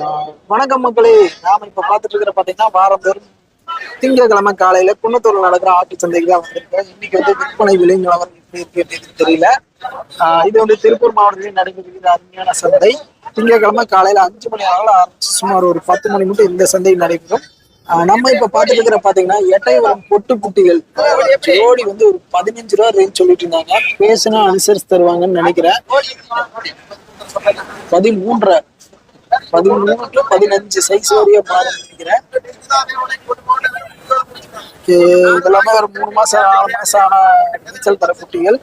வணக்கம் மக்களே. நாம இப்ப பாத்துட்டு இருக்கிற பாத்தீங்கன்னா வாரந்தோறும் திங்கட்கிழமை காலையில குன்னத்தூர்ல நடக்கிற ஆட்டு சந்தைக்கு தான் வந்திருக்கோம். இன்னைக்கு வந்து விற்பனை விலை நிலவரம் எப்படி இருக்கு அப்படின்னு தெரியல. இது வந்து திருப்பூர் மாவட்டத்தில் நடைபெறுகிற அருமையான சந்தை. திங்கட்கிழமை காலையில அஞ்சு மணி அளவில் ஆரம்பிச்சு சுமார் ஒரு பத்து மணி மட்டும் இந்த சந்தை நடைபெறும். நம்ம இப்ப பாத்துட்டு இருக்கிற பாத்தீங்கன்னா எட்டயபுரம் பொட்டு குட்டிகள் ஜோடி வந்து ஒரு பதினஞ்சு ரூபா ரேஞ்ச் சொல்லிட்டு இருந்தாங்க. பேசுனா அனுசரிச்சு தருவாங்கன்னு நினைக்கிறேன். பதிமூன்றரை. பதிமூணு to பதினஞ்சு சைஸ் வரையும் மாறும் நினைக்கிறேன். இதெல்லாமே ஒரு மூணு மாசம் ஆறு மாசம் ஆன நீச்சல் தர குட்டிகள்.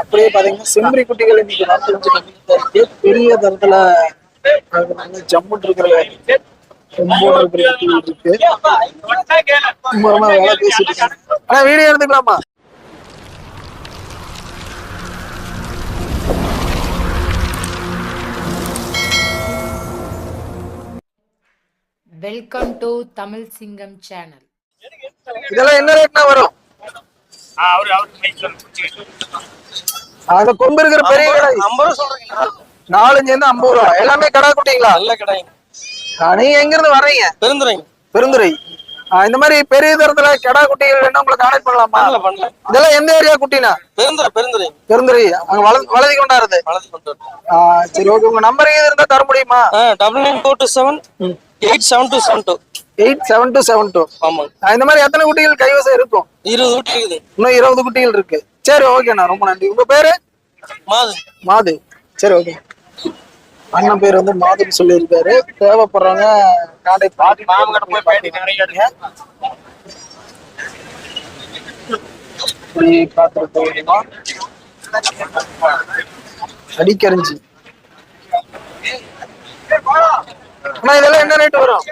அப்படியே பாத்தீங்கன்னா செம்பரி குட்டிகள் இன்னைக்கு நாட்டு கொஞ்சம் கம்மியா இருக்கு. பெரிய தரத்துல அது இருக்கிற ரொம்ப இருக்கிற குட்டிகள் இருக்கு. ரொம்ப வேலை பேசிட்டு இருக்காங்க ஆனா வீடியோ எடுத்துக்கலாமா? வெல்கம் டு தமிழ் சிங்கம் சேனல் இதெல்லாம் என்ன ரேட்னா வரும்? அந்த கொம்பு இருக்கிற பெரிய கடை நாலஞ்சு இருந்து ஐம்பது ரூபா. எல்லாமே கடா குட்டிங்களா? நல்ல கடைங்க ஆ, நீங்க எங்க இருந்து வர்றீங்க? பெருந்துறைங்க பெருந்துறை. ஆ, இந்த மாதிரி பெரிய தரத்துல கடா குட்டிகள் வேணா உங்களை கான்டாக்ட் பண்ணலாமா? பண்ணல பண்ணல. இதெல்லாம் எந்த ஏரியா குட்டினா? பெருந்துறை பெருந்துறை. பெருந்துறை. அங்க வள வளதி கொண்டாருது சரி ஓகே உங்க நம்பர் எது இருந்தா தர முடியுமா? Double nine four two seven eight seven two seven two. Eight seven two seven two. ஆமாங்க. இந்த மாதிரி எத்தனை குட்டிகள் கைவசம் இருக்கும் இருபது வீட்டு இருக்குது. இன்னும் இருபது குட்டிகள் இருக்கு. சரி ஓகேண்ணா ரொம்ப நன்றி. உங்க பேரு? மாது. மாது. சரி ஓகே. அண்ணன் பேர் வந்து மாதுன்னு சொல்லியிருக்காரு. தேவைப்படுறவங்க போய் பேட்டி பார்த்துட்டு போயிடுமா அடிக்கரிஞ்சி. ஆனா இதெல்லாம் என்ன ரேட் வரும்?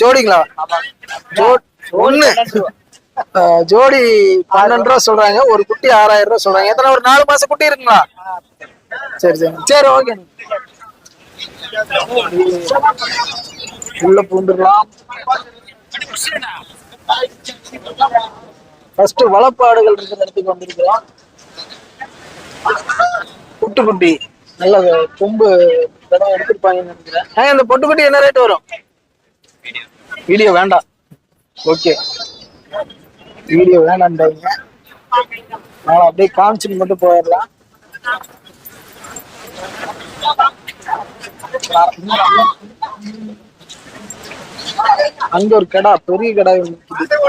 ஜோடிங்களா? ஒண்ணு. ஜோடி பன்னெண்டு ரூபா சொல்றாங்க. ஒரு குட்டி ஆறாயிரம் ரூபா சொல்றாங்க. எத்தனை ஒரு நாலு மாசம் குட்டி இருக்குங்களா? சரி சரி. சரி ஓகே உள்ள பூண்டுலாம் ஃபர்ஸ்ட் வளப்பாடுகள் இருக்கிற இடத்துக்கு வந்திருக்கிறோம் குட்டு குட்டி. நல்ல கொம்பு தடவை எடுத்திருப்பாங்கன்னு நினைக்கிறேன். அந்த இந்த பொட்டு என்ன ரேட் வரும்? வீடியோ வேண்டாம். ஓகே வீடியோ வேண்டாம்டாங்க நான் அப்படியே காமிச்சிட்டு மட்டும் போயிடலாம். அங்க ஒரு கடா பெரிய கடா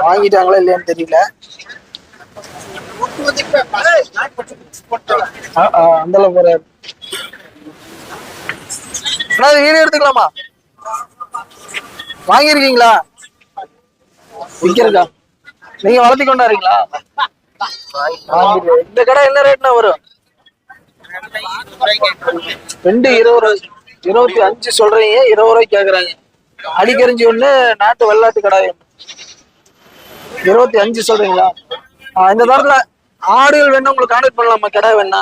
வாங்கிட்டாங்களா இல்லையான்னு தெரியல. அந்த வீடியோ எடுத்துக்கலாமா? வாங்கியிருக்கீங்களா? விற்கிறதா நீங்க வளர்த்தி கொண்டாடுறீங்களா? இந்த கடை என்ன ரேட்னா வரும்? ரெண்டு இருபது ரூபாய் இருபத்தி அஞ்சு சொல்றீங்க இருபது ரூபாய்க்கு கேக்குறாங்க. அடிக்கரிஞ்சி ஒண்ணு நாட்டு வெள்ளாட்டு கடை இருபத்தி அஞ்சு சொல்றீங்களா? இந்த தரத்துல ஆடுகள் வேணா உங்களுக்கு கான்டாக்ட் பண்ணலாமா? கடை வேணா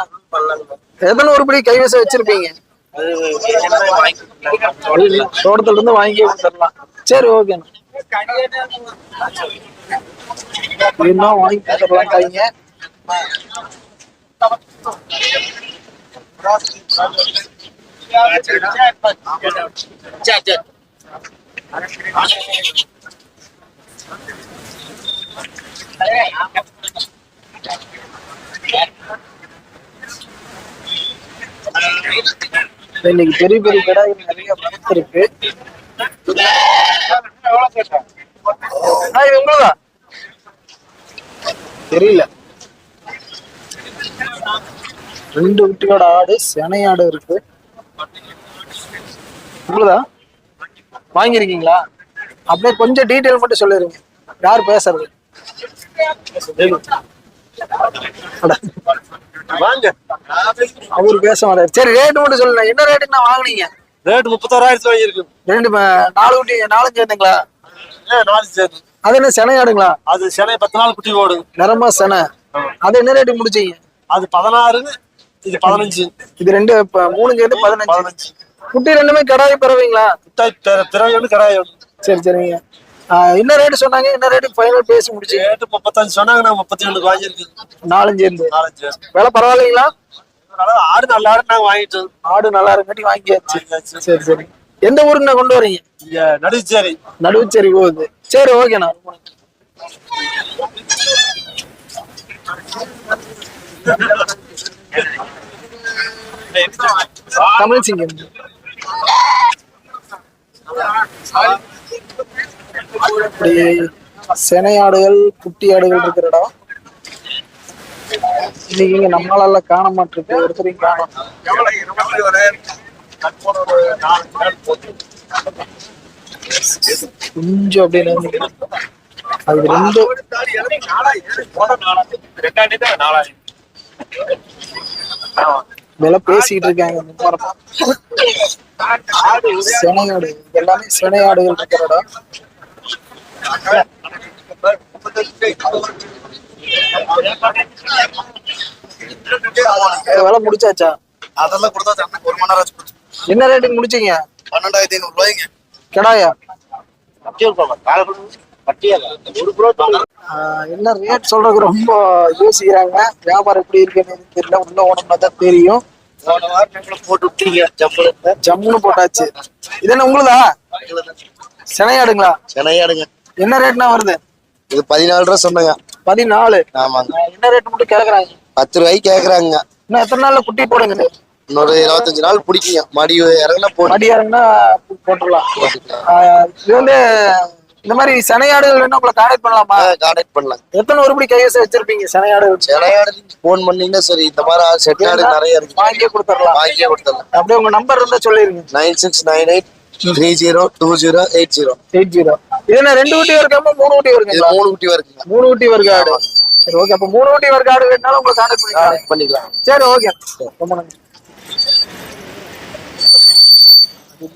எத்தனை ஒரு படி கைவச வச்சிருப்பீங்க? தோட்டத்துல இருந்து வாங்கி தரலாம் சரி ஓகே இன்னும் வாங்கி கொடுத்துடலாம் கைங்க. இன்னைக்கு பெரிய பெரிய கடை நிறைய உங்களுதா? தெரியல. ரெண்டு குட்டியோட ஆடு செனை ஆடு இருக்கு. உங்களுதா? வாங்கியிருக்கீங்களா? அப்படியே கொஞ்சம் டீட்டெயில் மட்டும் சொல்லிருங்க. யார் பேசுறது? அட. அவரு பேச மாட்டாரு சரி ரேட் மட்டும் சொல்லுங்க என்ன ரேட்டுக்கு நான் வாங்குனீங்க? ரேட் முப்பத்தோராயிரத்துல வாங்கியிருக்கு ரெண்டு நாலு குட்டி நாலு சேர்ந்துங்களா? நாலு சேர்த்து அது என்ன செனை ஆடுங்களா? அது சிலை பத்து நாள் குட்டி ஓடும் நிறமா செனை. அது என்ன ரேட்டுக்கு முடிச்சீங்க? அது பதினாறுன்னு இது பதினஞ்சு. இது ரெண்டு மூணு சேர்ந்து பதினஞ்சு. குட்டி ரெண்டுமே கடாய் பிறவீங்களா பிற- பிறவை ஒன்று கடாய் ஒன்று சரி சரிங்க. என்ன ரேட் சொன்னாங்க? என்ன ரேட்டுக்கு ஃபைனல் பேசி முடிச்சீங்க ரேட்டு முப்பத்தஞ்சு சொன்னாங்க நான் முப்பத்தி ரெண்டுக்கு வாங்கியிருக்கு நாலஞ்சு இருந்து. நாலஞ்சு. விலை பரவாயில்லைங்களா? ஆடு நல்ல ஆடு நாங்க வாங்கிட்டோம். ஆடு நல்லா இருக்கட்டி வாங்கியாச்சு. சரி சரி. எந்த ஊருக்குண்ணா கொண்டு வரீங்க? நடுச்சேரி. நடுவுச்சேரி போகுது. சரி ஓகேண்ணா தமிழ் சிங்கம். இப்படி சினை ஆடுகள் குட்டி ஆடுகள் இருக்கிற இடம். இன்னைக்கு இங்க நம்மளால காண மாட்டிருக்கு ஒருத்தரையும் காணும். கொஞ்சம் அப்படியே அது ரெண்டு வில பேசிட்டு இருக்காங்க. இந்த ஆடு. எல்லாமே சினை ஆடுகள் இருக்கிற இடம். விலை முடிச்சாச்சா? அதெல்லாம் கொடுத்தா தரணும். ஒரு மணி நேரம் ஆச்சு. என்ன ரேட்டுக்கு முடிச்சீங்க? பன்னெண்டாயிரத்தி ஐநூறு ரூபாய்ங்க. கிடாயா? என்ன ரேட் சொல்றதுக்கு ரொம்ப யோசிக்கிறாங்க. வியாபாரம் எப்படி இருக்குன்னு தெரியல. உள்ள ஓனம்னா தான் தெரியும். ஜம்முன்னு போட்டாச்சு. இது என்ன உங்களுதா? சினையாடுங்களா சென்னையாடுங்க. என்ன ரேட்னா வருது? இது பதினாலு ரூபா சொன்னங்க. பதினாலு? ஆமாங்க. என்ன ரேட் மட்டும் கேக்குறாங்க? பத்து ரூபாய்க்கு கேக்குறாங்க. இன்னும் எத்தனை நாள்ல குட்டி போடுங்க? இன்னொரு இருபத்தஞ்சு நாள் பிடிக்குங்க. மடி இறங்குனா போட்டு மடி இறங்குனா போட்டுடலாம். இது வந்து இந்த மாதிரி சினையாடுகள் வேணும் உங்களை கான்டாக்ட் பண்ணலாமா? கான்டாக்ட் பண்ணலாம். எத்தனை உருப்படி கைவசம் வச்சிருப்பீங்க சினையாடு சென்னையாடு போன் பண்ணீங்கன்னா சரி இந்த மாதிரி செட் ஆடு நிறைய இருக்கு. வாங்கியே கொடுத்துடலாம். வாங்கியே கொடுத்துடலாம். அப்படியே உங்க நம்பர் இருந்தா சொல்லிருங்க. Nine six nine eight three zero two zero eight zero. Eight zero. இது என்ன ரெண்டு ஊட்டி இருக்காம மூணு ஊட்டி இது வருங்களா மூணு குட்டி வருதுங்க மூணு ஊட்டி வருக ஆடு சரி ஓகே அப்ப மூணு ஊட்டி வருக ஆடு வேணாலும் உங்களை கான்டாக்ட் பண்ணிக்கலாம். சரி ஓகே ரொம்ப நன்றி.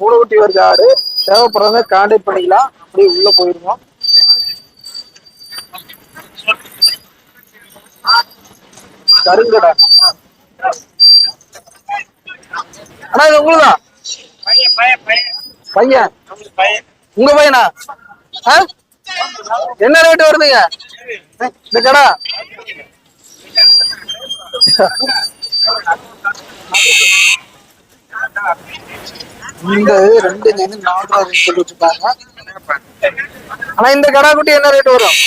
மூணு ஊட்டி வருக ஆடு தேவைப்படுறவங்க கான்டாக்ட் பண்ணிக்கலாம். அப்படியே உள்ள போயிருவோம். கருங்கடா. அண்ணா இது உங்களுதா? பையன். பையன். உங்க பையனா? ஆ? என்ன ரேட் வருதுங்க? இந்த கடை. இந்த ரெண்டு சேர்ந்து நாலு ரூபா சொல்லி வச்சிருக்காங்க ஆனா இந்த கடா குட்டி என்ன ரேட் வரும்?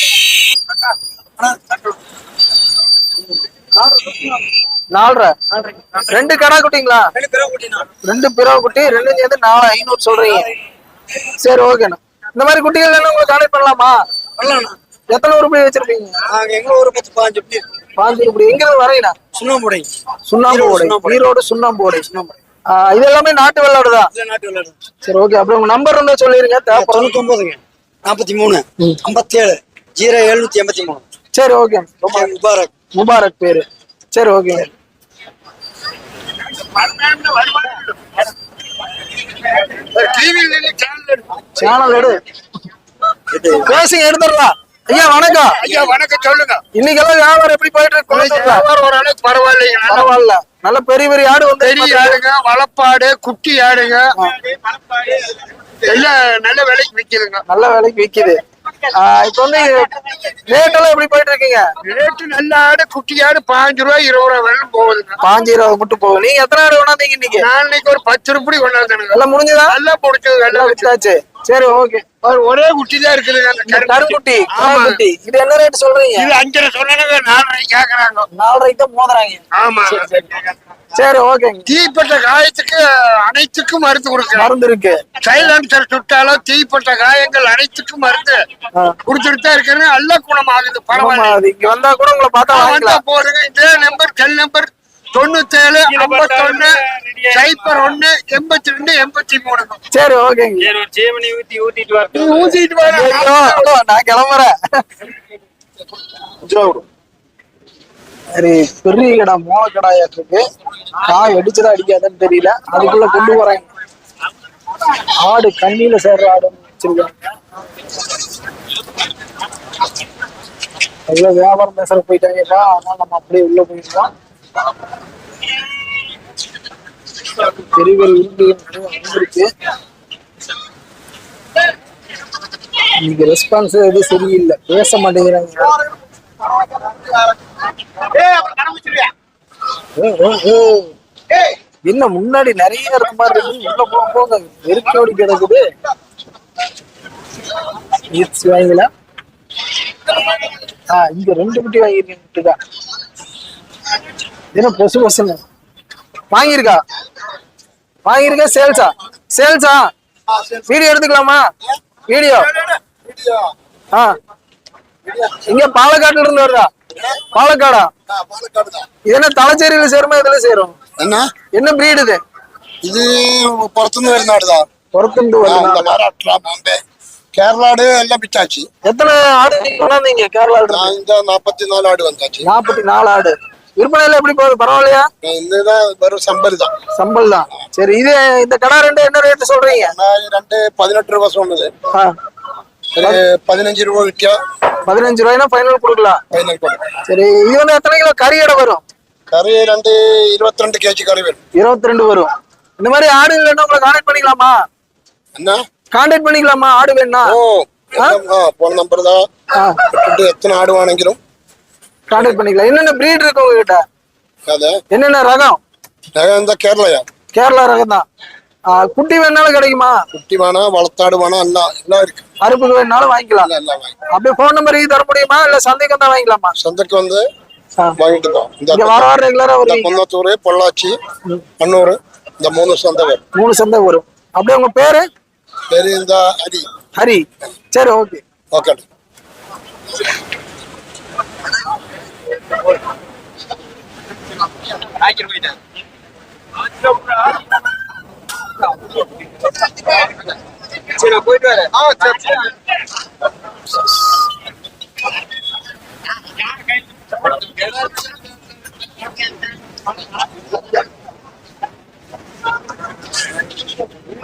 நாலரை. ரெண்டு கடா குட்டிங்களா? ரெண்டு பிறவை குட்டி ரெண்டு சேர்ந்து நாலு ஐநூறு சொல்றீங்க. சரி ஓகேண்ணா. இந்த மாதிரி குட்டிகள் எல்லாம் உங்களுக்கு கான்டாக்ட் பண்ணலாமா? எத்தனை உருப்படி வச்சிருப்பீங்க? எங்க ஒரு பத்து பாஞ்சு பாஞ்சு உருப்படி. எங்க வரையினா சுண்ணாம்புடை. சுண்ணாம்பு ஈரோடு சுண்ணாம்பு ஓடை ஆஹ் இது எல்லாமே நாட்டு வெள்ளாடு தான் நாட்டு விளையாடு சரி ஓகே. அப்புறம் உங்க நம்பர் இருந்தா சொல்லிருங்க. தொண்ணூத்தி ஒன்பதுங்க நாற்பத்தி மூணு. ஐம்பத்தி ஏழு ஜீரோ எழுநூத்தி எண்பத்தி மூணு. சரி ஓகே முபாரக். முபாரக் பேரு. சரி ஓகே சேனல் எடு. பேசுங்க எடுத்துடலாம். ஐயா வணக்கம். ஐயா வணக்கம் சொல்லுங்க. இன்னைக்கெல்லாம் வியாபாரம் எப்படி போயிட்டு இருக்கு? வியாபாரம் ஓரளவுக்கு பரவாயில்லைங்க. பரவாயில்ல. நல்ல பெரிய பெரிய ஆடு வந்து பெரிய ஆடுங்க வளப்பாடு குட்டி ஆடுங்க. எல்லாம் நல்ல விலைக்கு விக்குதுங்க. நல்ல விலைக்கு விக்குது. ஆஹ் இப்ப வந்து ரேட் எல்லாம் எப்படி போயிட்டு இருக்கீங்க ரேட்டு நல்ல ஆடு குட்டி ஆடு பாஞ்சு ரூபாய் இருபது ரூபாய் வரலும் போகுதுங்க பாஞ்சு இருபது மட்டும் போகும் நீங்க எத்தனை ஆடு கொண்டாந்தீங்க இன்னைக்கு? நான் இன்னைக்கு ஒரு பத்து ரூபாய் கொண்டாந்துனுங்க எல்லாம் முடிஞ்சதா? நல்லா பிடிச்சது நல்லா எல்லாம் வித்தாச்சு. சரி ஓகே. ஒரு குட்டி. தான். கருங்குட்டி ஆமா. கருங்குட்டி இது என்ன ரேட் சொல்றீங்க? இது அஞ்சரை சொன்னாங்க நாலரை கேக்குறாங்க. நாலரைக்கு தான் மோதுறாங்க. ஆமா. சரி ஓகேங்க தீப்பட்ட காயத்துக்கு அனைத்துக்கும் மருந்து கொடுக்குறாங்க மருந்து இருக்கு. சைலன்சர் சுட்டாலும் தீப்பட்ட காயங்கள் அனைத்துக்கும் மருந்து. குடுத்துட்டு தான் இருக்கிறது நல்ல குணமாகுது. பரவாயில்ல. இங்க வந்தா கூட உங்களை பார்த்தா வந்தா போதுங்க இதே நம்பர் செல் நம்பர் தொண்ணூத்தேழு ஐம்பத்தொன்னு சைபர் ஒண்ணு எண்பத்தி ரெண்டு எண்பத்தி மூணு சரி ஓகேங்க ஜீவனி ஊத்தி ஊத்திட்டு வர நீ ஊத்திட்டு வர நான் கிளம்புறேன். சரி பெரிய கடை இருக்கு காய் அடிச்சதா அடிக்காதுன்னு தெரியல. அதுக்குள்ள கொண்டு போறாங்க ஆடு கண்ணியில சேர்ற ஆடு வச்சிருக்காங்க. வியாபாரம் பேசுற போயிட்டாங்கப்பா. அதனால நம்ம அப்படியே உள்ள போயிருக்கோம் இன்னைக்கு ரெஸ்பான்ஸ் எதுவும் சரியில்லை. பேச மாட்டேங்கிறாங்க. என்ன முன்னாடி நிறைய இருக்க மாதிரி இருக்கு. உள்ள போக போக நெருக்கோடி கிடக்குது. ஈட்ஸ் வாங்கல ஆ இங்க ரெண்டு குட்டி வாங்கியிருக்கேன் என்ன பொசு பொசுன்னு வாங்கியிருக்கா வாங்கியிருக்க சேல்ஸா சேல்ஸா வீடியோ எடுத்துக்கலாமா வீடியோ ஆ இங்க பாலக்காட்டுல இருந்து வருதா பாலக்காடா இது என்ன தலைச்சேரியில சேருமா இதுல சேரும் என்ன என்ன பிரீடு இது ഇത് പുറത്തുനിന്ന് വരുന്ന ആടുതാ പുറത്തുനിന്ന് ആ, വരുന്ന இந்த மகாராஷ்டிரா பாம்பே கேரளாடு எல்லாம் வித்தாச்சு எத்தனை ஆடு நீங்க கொண்டாந்தீங்க கேரளால நான் இந்த நாற்பத்தி விற்பனையில எப்படி போகுது? பரவாயில்லையா? இதுதான் வெறும் சம்பல் தான். சம்பல் தான். சரி இது இந்த கடை ரெண்டு என்ன ரேட் சொல்றீங்க? ரெண்டு பதினெட்டு ரூபா சொன்னது. பதினஞ்சு ரூபா விற்கா பதினஞ்சு ரூபாய்னா ஃபைனல் கொடுக்கலாம். ஃபைனல் கொடுக்கலாம். சரி இது வந்து எத்தனை கிலோ கறி எடை வரும்? கறி ரெண்டு இருபத்தி ரெண்டு கேஜி கறி வரும். இருபத்தி ரெண்டு வரும். இந்த மாதிரி ஆடு வேணும் உங்களை கான்டாக்ட் பண்ணிக்கலாமா? என்ன? காண்டாக்ட் பண்ணிக்கலாமா? ஆடு வேணும்னா? ஓ போன நம்பர் தான். எத்தனை ஆடு வாங்கிக்கிறோம் கான்டாக்ட் பண்ணிக்கலாம். என்னென்ன ப்ரீட் இருக்கு உங்ககிட்ட? என்னென்ன ரகம்? ரகம் இந்த கேரளையா? கேரளா ரகம் தான். குட்டி வேணாலும் கிடைக்குமா? குட்டி வேணா வளர்த்தாடு வேணா எல்லாம் எல்லாம் இருக்கு. அறுப்புக்கு வேணாலும் வாங்கிக்கலாம். அப்படியே ஃபோன் நம்பர் தர முடியுமா? இல்ல சந்தைக்கு வந்தா வாங்கிக்கலாமா? சந்தைக்கு வந்து வாங்கிட்டு இந்த வாரம் ரெகுலரா வரும் குன்னத்தூர் பொள்ளாச்சி அன்னூர் இந்த மூணு சந்தை வரும். மூணு சந்தை வரும். அப்படியே உங்க பேரு? இந்த ஹரி. ஹரி. சரி ஓகே ஓகே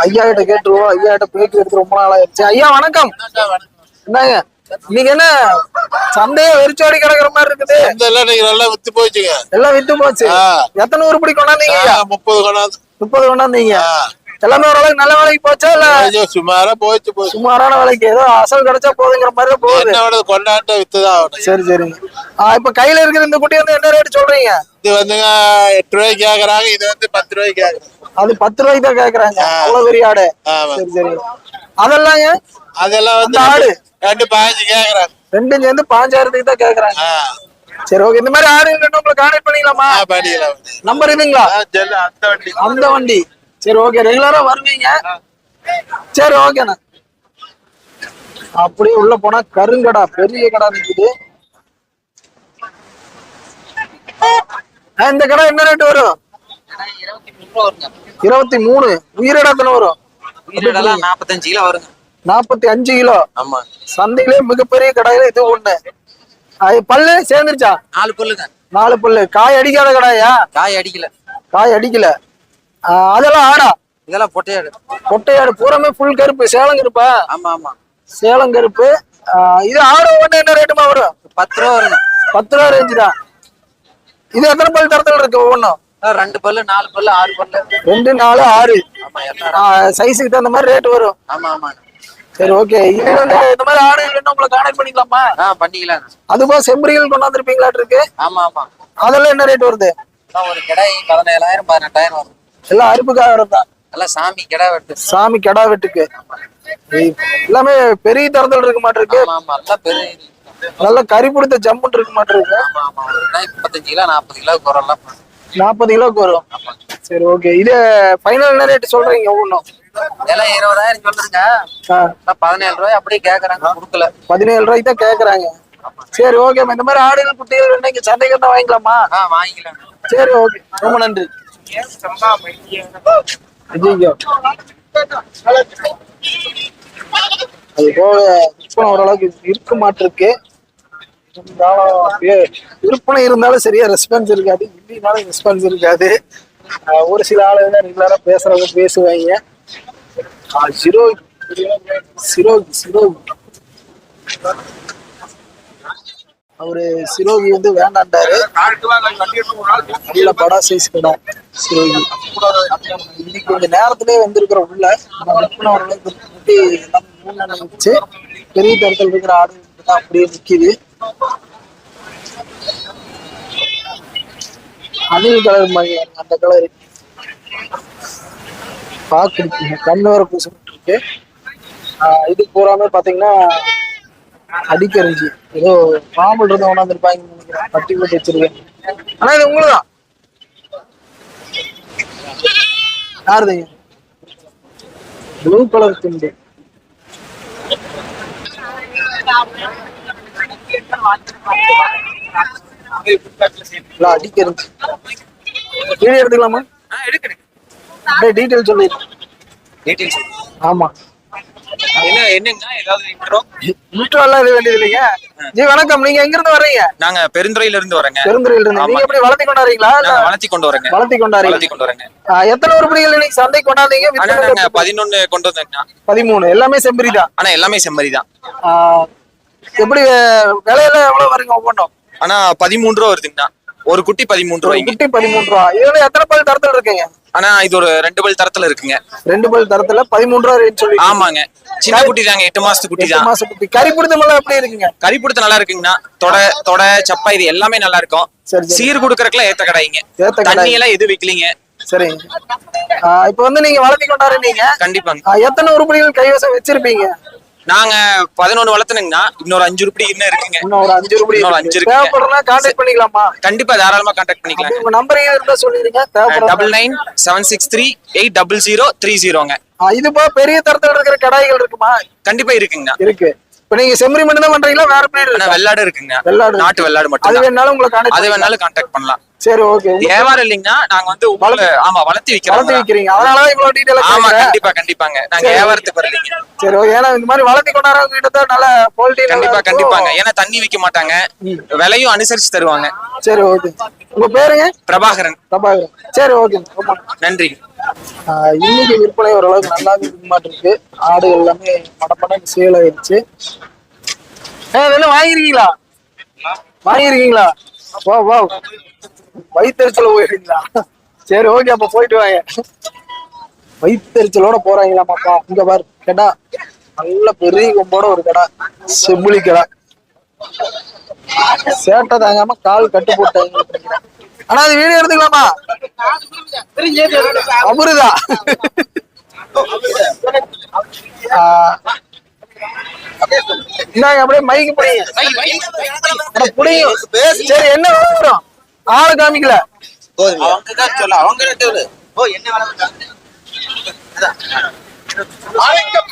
ஐயா கிட்ட கேட்டுருவோம் ஐயா கிட்ட பேட்டி எடுத்து ரொம்ப நாள் ஆயிடுச்சு ஐயா வணக்கம். என்னங்க? நீங்க என்ன சந்தைய வெறிச்சோடி கிடக்குற மாதிரி இருக்குது. இதெல்லாம் நீங்க நல்லா வித்து போச்சுங்க எல்லாம் வித்து போச்சு. எத்தனை உருப்படி கொண்டாந்தீங்க? முப்பது கொண்டாந்து. முப்பது கொண்டாந்தீங்க. எல்லாமே ஓரளவுக்கு நல்ல வேலைக்கு போச்சா இல்ல? சுமாரா போச்சு போச்சு. சுமாரான வேலைக்கு. ஏதோ அசல் கிடைச்சா போதுங்கிற மாதிரி போகுது. என்ன கொண்டாட்ட வித்துதான் சரி சரிங்க இப்ப கையில இருக்கிற இந்த குட்டி வந்து என்ன ரேட் சொல்றீங்க? இது வந்துங்க எட்டு ரூபாய்க்கு கேக்குறாங்க. இது வந்து பத்து ரூபாய்க்கு கேக்குறாங்க அது பத்து ரூபாய்க்கு தான் கேக்குறாங்க. அவ்வளவு பெரிய ஆடு. சரி சரி. அதெல்லாங்க? அதெல்லாம் வந்து ஆடு? ரெண்டு- பதினஞ்சு கேக்குறாங்க ரெண்டும் சேர்ந்து பாஞ்சாயிரத்துக்கு தான் கேக்குறாங்க. சரி ஓகே இந்த மாதிரி இல்லைன்னா உங்களை கான்டாக்ட் பண்ணிக்கலாமா? ஆ, பண்ணிக்கலாம் நம்பர் இதுங்களா? அந்த வண்டி. அந்த வண்டி. சரி ஓகே ரெகுலரா வருவீங்க? சரி ஓகேண்ணா அப்படியே உள்ள போனா கருங்கடா பெரிய கடை நிக்குது. இந்த கடை என்ன ரேட் வரும்? இருபத்தி மூணு உயிரிட எத்தனை வரும். உயிரிடலாம் நாற்பத்தஞ்சு கிலோ வருங்க. நாற்பத்தி அஞ்சு கிலோ. ஆமா. சந்தையிலே மிகப்பெரிய கடையில இது ஒண்ணு. அது பல்லு சேர்ந்துருச்சா? நாலு பொருளுங்க நாலு பல்லு. காய் அடிக்காத கடாயா? காய் அடிக்கல. காய் அடிக்கல. அதெல்லாம் ஆடா. இதெல்லாம் பொட்டையாடு. கொட்டையாடு பூராமே ஃபுல் கருப்பு. சேலம் கருப்பா? ஆமா ஆமா. சேலம் கருப்பு. இது ஆடு ஒண்ணு என்ன ரேட்டுமா வரும்? பத்து ரூபா வருங்க. பத்து ரூபா ரேஞ்சு தான். இது எத்தனை பல் தரத்துல இருக்கு ஒவ்வொன்றும்? ரெண்டு பல்லு நாலு பல்லு ஆறு பல்லு. ரெண்டு நாலு ஆறு. சைஸுக்கு தகுந்த மாதிரி ரேட் வரும். ஆமா ஆமா சரி ஓகே இந்த மாதிரி ஆடு இல்லைன்னா உங்களை கான்டாக்ட் பண்ணிக்கலாமா? ஆ பண்ணிக்கலாங்க அதுபோக செம்பரிகள் கொண்டாந்துருப்பீங்களாட்டு இருக்கு ஆமா ஆமா. அதெல்லாம் என்ன ரேட் வருது? ஒரு கிடாய் பதினேழாயிரம் பதினெட்டாயிரம் வரும். எல்லாம் அருப்புக்காக தான் எல்லாம் சாமி கிடா வெட்டு. சாமி கெடா வெட்டுக்கு. எல்லாமே பெரிய தரத்தில் இருக்க மாட்டிருக்கு. ஆமா எல்லாம் பெரிய. நல்ல கறி பிடித்த ஜம்முன்னு இருக்க மாட்டிருக்கு. ஆமா ஆமா. முப்பத்தஞ்சு கிலோ நாற்பது கிலோ குறெல்லாம் நாற்பது கிலோக்கு வரும் சரி ஓகே இது ஃபைனல் என்ன ரேட் சொல்றீங்க ஒவ்வொன்றும்? எல்லாம் இருபதாயிரம் சொல்லுங்க. பதினேழு ரூபாய் அப்படியே கேக்குறாங்க கொடுக்கல. பதினேழு ரூபாய்க்கு தான் கேக்குறாங்க. சரி ஓகே இந்த மாதிரி ஆடுகள் குட்டிகள் இன்னைக்கு சந்தைக்கு தான் வாங்கிக்கலாமா? வாங்கிக்கலாம். சரி ஓகே ரொம்ப நன்றி. அது போக விற்பனை ஓரளவுக்கு இருக்க மாட்டிருக்கு. இருந்தாலும் விற்பனை இருந்தாலும் சரியா ரெஸ்பான்ஸ் இருக்காது. இல்லைனாலும் ரெஸ்பான்ஸ் இருக்காது. ஒரு சில ஆளுங்க ரெகுலரா பேசுறவங்க பேசுவாங்க. ஆஹ் சிரோ சிரோகி சிரோகி அவரு சிரோகி வந்து வேண்டாண்டாரு நல்ல படா சைஸ் படம் சிரோகி. இன்னைக்கு கொஞ்சம் நேரத்திலே வந்திருக்கிற உள்ள நம்ம எல்லாம் மூணு நினைச்சு பெரிய தரத்தில் இருக்கிற ஆடு தான் அப்படியே நிக்குது. அணில் கலர் மாதிரி அந்த கலர் பாக்குறீங்க. கண்ணு வர பூசப்பட்டு இருக்கு. இது பூராமே பாத்தீங்கன்னா அடிக்கரிஞ்சி. ஏதோ பாம்புல இருந்து கொண்டாந்துருப்பாங்க நினைக்கிறேன். பட்டி போட்டு வச்சிருக்கேன். ஆனா இது உங்களுதான் யாருதுங்க ப்ளூ கலர் துண்டு. அடிக்கரிஞ்சி வீடியோ எடுத்துக்கலாமா அப்படியே டீட்டெயில் சொல்லி. ஆமா. என்ன என்னங்கண்ணா? ஏதாவது இன்ட்ரோ இன்ட்ரோ எல்லாம் இது வேண்டியது இல்லைங்க. ஜி வணக்கம். நீங்க எங்க இருந்து வர்றீங்க? நாங்க பெருந்துறையில இருந்து வரேங்க. பெருந்துறையில இருந்து நீங்க ஆமா. எப்படி வளர்த்தி இல்ல நாங்க வளர்த்தி கொண்டு வரேங்க. வளர்த்தி வளர்த்தி கொண்டாடுறீங்க கொண்டு வரேங்க. எத்தனை உருப்படிகள் இன்னைக்கு சந்தை கொண்டாந்தீங்க நாங்க கொண்டு வந்தோங்கண்ணா. பதிமூணு. எல்லாமே செம்பரி தான். ஆனா எல்லாமே செம்மறி தான். எப்படி விலையெல்லாம் எவ்வளவு வருங்க ஒவ்வொன்றும்? ஆனா பதிமூன்று ரூபா வருதுங்கண்ணா. ஒரு குட்டி பதிமூன்று ரூபாய்ங்க. குட்டி பதிமூணு ரூபா. இதுல எத்தனை பல் தரத்துல இருக்குங்க? ஆனா இது ஒரு ரெண்டு பல் தரத்துல இருக்குங்க. ரெண்டு பல் தரத்துல பதிமூணு ரூபா ரேட் சொல்லி ஆமாங்க. சின்ன குட்டி தாங்க எட்டு மாசத்து குட்டி தான். மாசம் குட்டி. கறி பிடித்தமெல்லாம் எப்படி இருக்குங்க? கறி பிடித்த நல்லா இருக்குங்கண்ணா. தொட தொட சப்பா இது எல்லாமே நல்லா இருக்கும். சரி, கொடுக்கறதுக்குலாம் ஏத்த கடாய்ங்க. கடாய். தண்ணி எல்லாம் எது விக்கலீங்க. சரிங்க. இப்ப வந்து நீங்க வளர்த்தி கொண்டாடுறீங்க. கண்டிப்பாங்க. ஆ, எத்தனை உருப்படிகள் கைவசம் வச்சிருப்பீங்க? நாங்க பதினொன்னு வளர்த்தனுங்கண்ணா. இன்னொரு அஞ்சு ரூபாய் இன்னும் இருக்குங்க. இன்னும் ஒரு அஞ்சு உருப்படி இன்னொரு. அஞ்சு கான்டாக்ட் பண்ணிக்கலாமா கண்டிப்பா தாராளமா கான்டாக்ட் பண்ணிக்கலாங்க. உங்க நம்பர் இருந்தா தேவைப்படுறதா double nine seven six three eight double zero three ஜீரோங்க இது போக பெரிய தரத்துல இருக்கிற கடாய்கள் இருக்குமா? கண்டிப்பா இருக்குங்கண்ணா. இருக்கு. இப்ப நீங்க செம்மறி மட்டும் தான் பண்றீங்களா? வேற ஆனா வெள்ளாடு இருக்குங்க. வெள்ளாடு நாட்டு வெள்ளாடு அது மட்டும் வேணாலும் உங்களை கான்டாக்ட் அது வேணாலும் கான்டாக்ட் பண்ணலாம். சரி ஓகே வியாபாரம் இல்லைங்கன்னா நாங்க வந்து உங்களை ஆமா வளர்த்தி வளர்த்து விக்கிறோம் விக்கிறீங்க அதனாலதான் இவ்வளவு டீட்டெயிலா ஆமா கண்டிப்பா கண்டிப்பாங்க. நாங்க. வியாபாரத்துக்கு வரலைங்க சரி ஓகே ஏன்னா இந்த மாதிரி வளர்த்தி கொண்டாடுறவங்க கிட்ட தான் நல்ல குவாலிட்டி கண்டிப்பா கண்டிப்பாங்க. ஏன்னா தண்ணி விக்க மாட்டாங்க. விலையும் அனுசரிச்சு தருவாங்க. சரி ஓகே உங்க பேருங்க? பிரபாகரன். பிரபாகரன். சரி ஓகே நன்றி இன்னைக்கு விற்பனை ஓரளவுக்கு நல்லாவே இருக்க மாட்டிருக்கு ஆடு எல்லாமே மடப்படம் சேல் ஆயிடுச்சு ஏ வாங்கிருக்கீங்களா வாங்கிருக்கீங்களா வா வா. வயிற்றுச்சல போயிருக்கீங்களா சரி ஓகே அப்ப போயிட்டு வாங்க. வயிற்றுச்சலோட போறாங்களாமாப்பா இங்க பாரு கடா. நல்ல பெரிய கொம்போட ஒரு கடா. செம்புலி கடா. சேட்டை தாங்காம கால் கட்டு போட்டாங்க ஆனா அது வீடியோ எடுத்துக்கலாமா? இந்தாங்க அப்படியே மைக்கு புடிங்க. புடிங்க. சரி என்ன வரும் ஆளு காமிக்கல.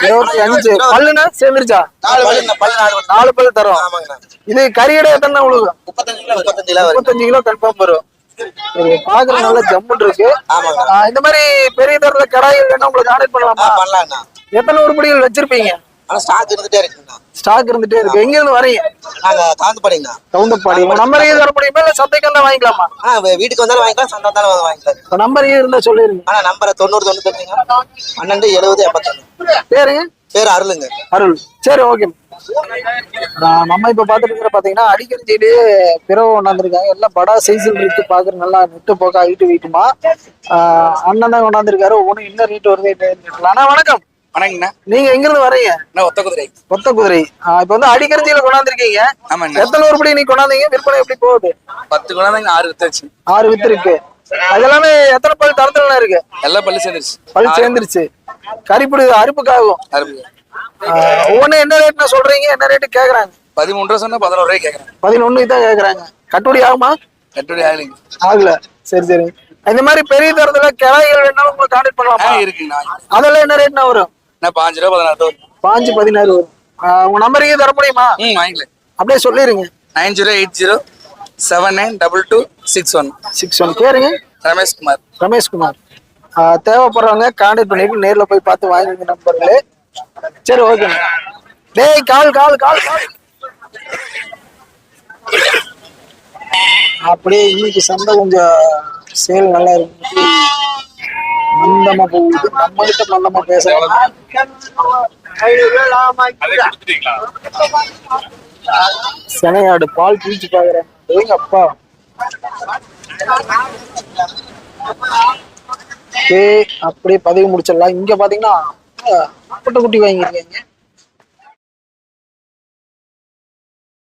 இருபத்தி அஞ்சு பல்லுனா சேர்ந்துருச்சா? நாலு பல்லு தரும். இது கறியடை எத்தனை உங்களுக்கு முப்பத்தஞ்சு கிலோ கன்ஃபார்ம் வரும். பாக்குற நல்ல ஜம்முன் இருக்கு. இந்த மாதிரி பெரிய தரத்துல கடாயில் வேணா உங்களுக்கு ஆர்டர் பண்ணலாமா? எத்தனை உருப்படிகள் வச்சிருப்பீங்க? ஸ்டாக் இருந்துட்டே இருக்குங்கண்ணா. ஸ்டாக் இருந்துட்டே இருக்கு. எங்க இருந்து வரீங்க? நாங்க காந்துப்பாடிங்கண்ணா கவுண்டப்பாடி உங்க நம்பர் ஏது தர முடியுமா இல்ல சந்தைக்கு வந்தா வாங்கிக்கலாமா? ஆ வீட்டுக்கு வந்தாலும் வாங்கிக்கலாம் சண்டை வந்தாலும் வந்து வாங்கிக்கலாம். இப்ப நம்பர் ஏது இருந்தா சொல்லிருங்க. ஆனா நம்பரை தொண்ணூறு தொண்ணூத்தஞ்சுங்க பன்னெண்டு எழுபது எண்பத்தொன்னு. பேருங்க பேர் அருளுங்க. அருள். சரி ஓகே நம்ம இப்ப பாத்துட்டு இருக்கிற பாத்தீங்கன்னா அடிக்கடிச்சிலேயே பிறவு கொண்டாந்துருக்காங்க. எல்லாம் படா சைஸில் இருக்கு பாக்குற நல்லா நெட்டு போக்கா ஐட்டு வீட்டுமா. ஆஹ் அண்ணன் தான் கொண்டாந்துருக்காரு. ஒண்ணு என்ன ரேட் வருது. அண்ணா வணக்கம். வணக்கங்கண்ணா. நீங்க எங்க இருந்து வரீங்க நான் ஒத்த குதிரை. கொத்த குதிரை. இப்ப வந்து அடிக்கடிச்சியில கொண்டாந்துருக்கீங்க. ஆமாங்கண்ணா எத்தனை உருப்படி நீ கொண்டாந்தீங்க? விற்பனை எப்படி போகுது? பத்து குழந்தைங்க ஆறு வித்தாச்சு. ஆறு வித்து இருக்கு அது எல்லாமே எத்தனை பல் தரத்துல இருக்கு? எல்லாம் பல்லு சேர்ந்துருச்சு. பல் சேர்ந்துருச்சு. கறிப்பிடி அறுப்புக்காகும் ஒவ்வொன்னு என்ன ரேட்னு சொல்றீங்க? என்ன ரேட்டு கேக்குறாங்க? பதிமூணு ரூபா சொன்னா பதினோரு ரூபாய் கேட்கறேன் பதினொன்னு தான் கேக்குறாங்க. கட்டுப்படி ஆகுமா? கட்டுப்படி ஆகலைங்க. ஆகல. சரி சரி. இந்த மாதிரி பெரிய தரத்துல கிளைகள் வேணாலும் உங்களுக்கு கான்டாக்ட் பண்ணலாமா? இருக்குங்கண்ணா. அதெல்லாம் என்ன ரேட்னா வரும்? நான் பாஞ்சு ரூபா பதினாறு வரும். பாஞ்சு பதினாறு வரும். உங்க நம்பரையும் தர முடியுமா? ம் வாங்கிக்கல அப்படியே சொல்லிருங்க. Nine zero eight zero seven nine double two six one. Six one. பேருங்க? ரமேஷ் குமார் ரமேஷ்குமார். ஆஹ் தேவைப்படுறவங்க கான்டாக்ட் பண்ணிட்டு நேர்ல போய் பார்த்து வாங்கிங்க நம்பர்களே சரி ஓகே டேய் கால் கால் கால் கால். அப்படியே இன்னைக்கு சந்தை கொஞ்சம் சேல் நல்லா இருக்கு. மந்தமா போகுது நம்ம கிட்ட மந்தமா பேசலாம் செனையாடு பால் பீச்சு பாக்குறேன் எங்க அப்பா. ஓகே அப்படியே பதிவு முடிச்சிடலாம். இங்க பாத்தீங்கன்னா அஹ், குட்டி குட்டி வாங்கிருக்கீங்க